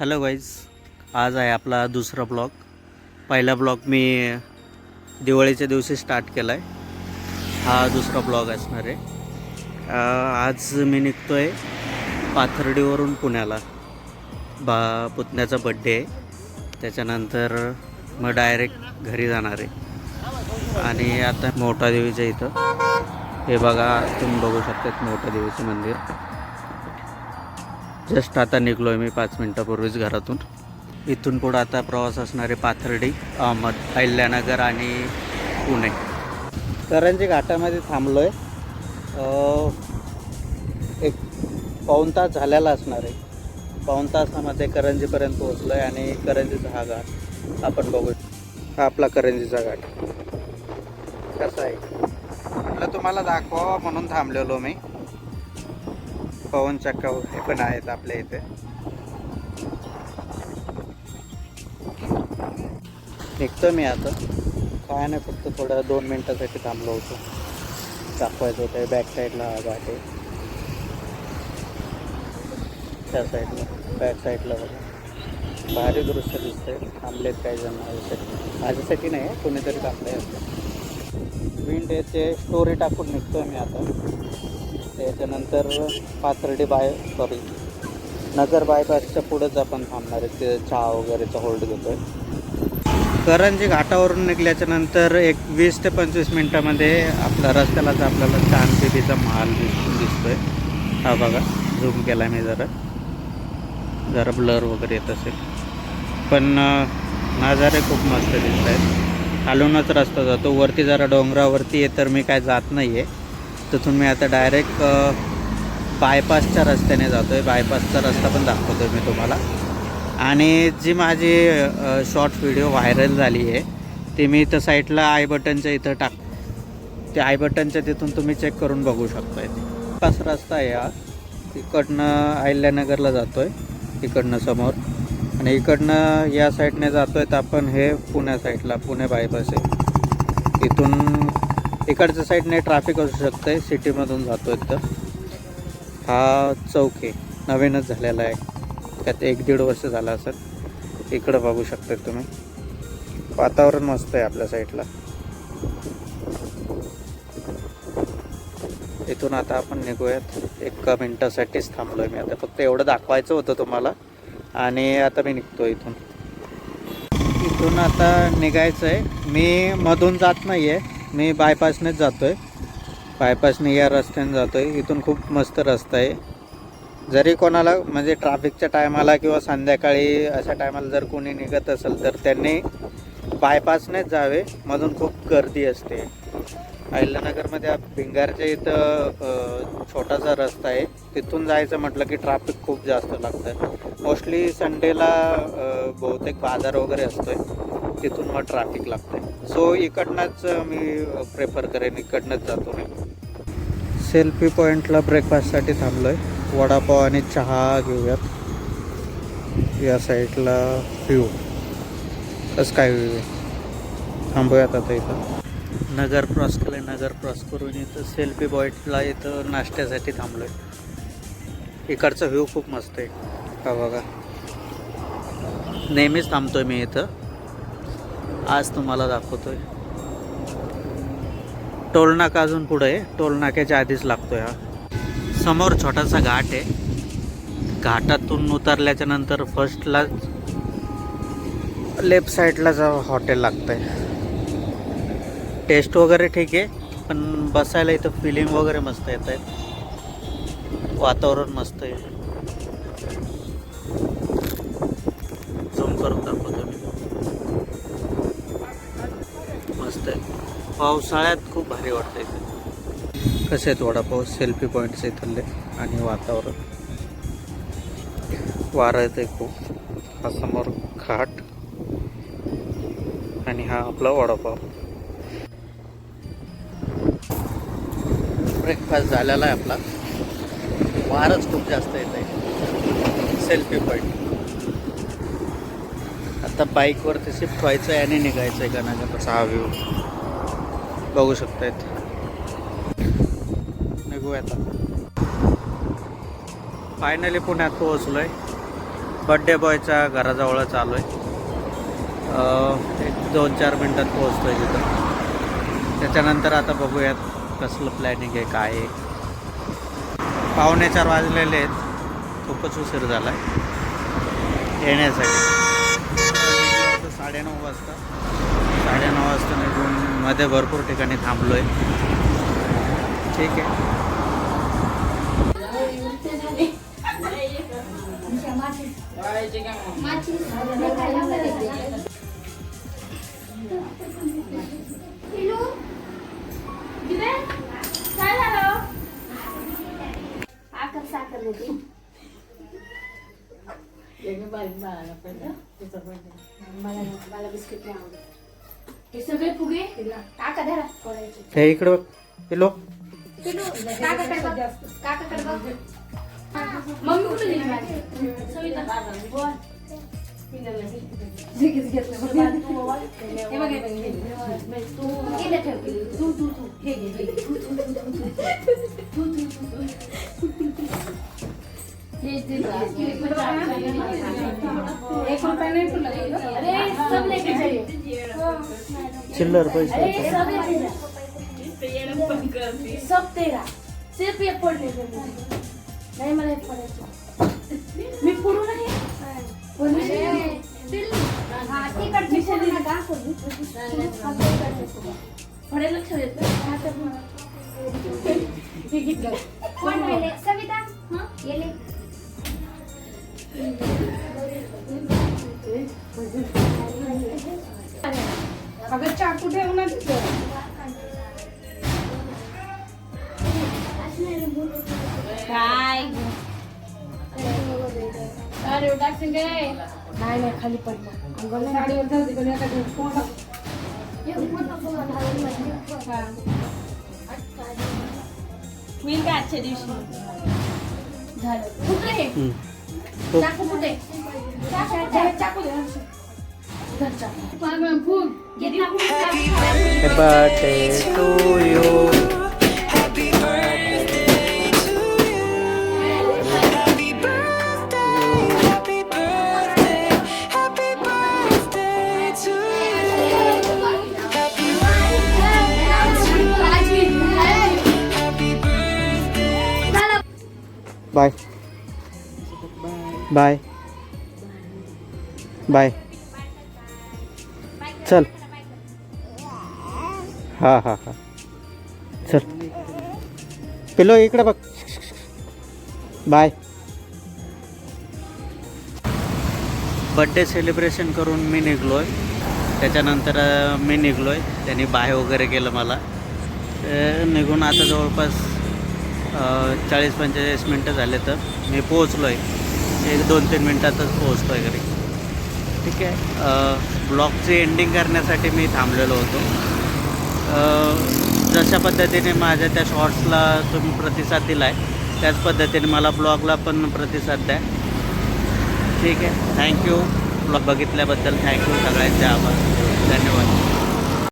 Hello guys आज आहे आपला दुसरा ब्लॉग. पहिला ब्लॉग मी दिवाळीच्या दिवशी स्टार्ट केला आहे हा दुसरा ब्लॉग असणार आहे. आज मी निघतो आहे पाथर्डीवरून पुण्याला. बा पुतण्याचा बड्डे आहे. त्याच्यानंतर मग डायरेक्ट घरी जाणार आहे. आणि आता मोठा देवीच्या इथं. हे बघा तुम्ही बघू शकतात मोठा देवीचं मंदिर. जस्ट आता निघलो आहे मी पाच मिनटापूर्वीच घरातून. इथून पुढं आता प्रवास असणारे पाथर्डी अहमद अहिल्यानगर आणि पुणे. करंजी घाटामध्ये थांबलो आहे एक पाऊण तास झालेला असणार आहे. पाऊण तासामध्ये करंजीपर्यंत पोहोचलो आहे आणि करंजीचा हा घाट आपण बघू हा आपला करंजीचा घाट. कसा आहे? म्हटलं तुम्हाला दाखवा म्हणून थांबलेलो मी. पवन चक्का वगैरे पण आहेत आपल्या इथे. निघतो मी आता. काय नाही फक्त थोडं दोन मिनटासाठी थांबलो होतो. दाखवायचं होतं बॅक साईडला हा घाट आहे. त्या साईडला बॅक साईडला बघा. भारी दृश्य दिसतंय. थांबलेत काही जण माझ्यासाठी. माझ्यासाठी नाही कोणीतरी थांबले असतं विंड येते स्टोरी टाकून निघतोय मी आता. त्याच्यानंतर पाथर्डी बाय सॉरी नगर बायपासच्या पुढेच आपण थांबणार आहे. ते चहा वगैरेचा होल्ड घेतो आहे करंजी घाटावरून निघल्याच्या नंतर एक वीस ते पंचवीस मिनटामध्ये आपल्या रस्त्यालाच आपल्याला चांद महाल दिसून दिसतोय. हा बघा झूम केला मी जरा. जरा ब्लर वगैरे येत असेल. पण नजारे खूप मस्त दिसत आहेत खालूनच रस्ता जातो. वरती जरा डोंगरावरती आहे तर मी काय जात नाही आहे तिथून मी आता डायरेक्ट बायपासच्या रस्त्याने जातो आहे बायपासचा रस्ता पण दाखवतो आहे मी तुम्हाला. आणि जी माझी शॉर्ट व्हिडिओ व्हायरल झाली आहे ती मी इथं साईडला आय बटनच्या इथं टाक ते आय बटनच्या तिथून तुम्ही चेक करून बघू शकता इथे पास रस्ता आहे हा. इकडनं अहिल्यानगरला जातो आहे इकडनं समोर. आणि इकडनं या साईडने जातो आहे तर आपण हे पुण्या साईडला पुणे बायपास आहे. इथून इकडच्या साईडने ट्रॅफिक असू शकतं आहे सिटीमधून जातो आहे तर. हा चौक आहे. नवीनच झालेला आहे. त्यात एक दीड वर्ष झालं असेल. इकडं बघू शकता तुम्ही. वातावरण मस्त आहे आपल्या साईडला इथून आता आपण निघूयात. एका मिनटासाठीच थांबलो आहे मी आता. फक्त एवढं दाखवायचं होतं तुम्हाला. आणि आता मी निघतो इथून. इथून आता निघायचं आहे मी मधून जात नाही आहे मी बायपासनेच जातो आहे बायपासने या रस्त्याने जातो आहे इथून खूप मस्त रस्ता आहे. जरी कोणाला म्हणजे ट्रॅफिकच्या टायमाला किंवा संध्याकाळी अशा टायमाला जर कोणी निघत असेल तर त्यांनी बायपासनेच जावे. मधून खूप गर्दी असते. अहिल्यानगरमध्ये भिंगारच्या इथं छोटासा रस्ता आहे. तिथून जायचं म्हटलं की ट्रॅफिक खूप जास्त लागतं मोस्टली संडेला बहुतेक बाजार वगैरे असतो आहे तिथून मग ट्रॅफिक लागतंय. सो इकडनंच मी प्रेफर करेन इकडनंच जातो मी. सेल्फी पॉईंटला ब्रेकफास्टसाठी थांबलो आहे वडापाव आणि चहा घेऊयात. या साईडला व्ह्यू कसं काय व्ह्यू आहे? थांबूयात आता इथं. नगर क्रॉस केलं नगर क्रॉस करून इथं सेल्फी पॉईंटला इथं नाश्त्यासाठी थांबलो आहे इकडचा व्ह्यू खूप मस्त आहे. हा बघा. नेहमीच थांबतोय मी इथं. आज तुम्हाला दाखवतोय. टोलनाका अजून पुढे. आहे टोलनाक्याच्या आधीच लागतोय हा. समोर छोटासा घाट आहे. घाटातून उतरल्याच्या नंतर फर्स्टला लेफ्ट साईडला जा हॉटेल आहे टेस्ट वगैरे ठीक आहे पण बसायला इथं फिलिंग वगैरे मस्त येत आहे वातावरण मस्त आहे. मस्त आहे पावसाळ्यात खूप भारी वाटतं इथे. कसे आहेत वडापाव? सेल्फी पॉईंट्स इथले आणि वातावरण. वारं येते खूप. हा समोर घाट आणि हा आपला वडापाव. ब्रेकफास्ट झालेला आहे आपला. वारच खूप जास्त येत आहे सेल्फी पॉईंट आता बाईकवरती शिफ्ट व्हायचं आहे आणि निघायचं आहे गणागणाचा हा व्ह्यू बघू शकतायत. निघू आता. फायनली पुण्यात पोहोचलो आहे बड्डे बॉयच्या घराजवळच आलो आहे एक दोन चार मिनटात पोहोचतो आहे तिथं. त्याच्यानंतर आता बघूयात कसलं प्लॅनिंग आहे काय आहे. पावणे चार वाजलेले आहेत. खूपच उशीर झाला आहे येण्यासाठी. साडेनऊ वाजता. साडेनऊ वाजता निघून मध्ये भरपूर ठिकाणी थांबलो आहे. ठीक आहे आकर साखर देते मला मला बिस्किट नाही आवडत हे सगळे फुगे काका धरा फोडायचे हे इकडे बघ पिलो पिलू, काकाकडे बघ काकाकडे बघ मम्मी कुठे गेली माझी सविता बोल लगेच घेतलं हे बघ, हे बघ, हे बघ. तू इथे ठेव पिलू. तू तू तू हे घे हे घे. तू, तू, तू, तू, तू. तू, तू, तू, तू. हे दे, दे, दे. एक रुपया नहीं तुला अरे सब लेके जाइए चिल्लर पैसे अरे सब लेके जा सब तेरा सिर्फ ये के लिए नहीं मला हे फोडायचं मी फोडू नाही. हा लक्ष देत अगं चाकू ठेव ना तिथं काय? अरे टाकशील काय नाही नाही खाली पडलं साडीवर जाऊ पण एका होईल का आजच्या दिवशी? झालं. कुठे हे हम्म. तो चाकू कुठे चाकू चाकू दे धर चाकू. फूग घेतला कुठे? Happy birthday to you. Happy bye. Bye. चल. हां हां हां. चल. पिलो इकडे बघ. बाय. बड्डे सेलिब्रेशन करून मी निघलो आहे त्याच्यानंतर मी निघलो आहे त्यांनी बाय वगैरे केलं मला. निघून आता जवळपास चाळीस पंचेचाळीस मिनटं झाले तर मी पोहोचलो आहे एक दोन तीन मिनटातच पोहोचतो आहे घरी ठीक आहे. ब्लॉगची एंडिंग करण्यासाठी मी थांबलेलो होतो. जशा पद्धतीने माझ्या त्या शॉर्ट्सला तुम्ही प्रतिसाद दिला आहे त्याच पद्धतीने मला ब्लॉगला पण प्रतिसाद द्या. ठीक आहे. थँक्यू ब्लॉग बघितल्याबद्दल थँक्यू सगळ्यांचे आभार. धन्यवाद.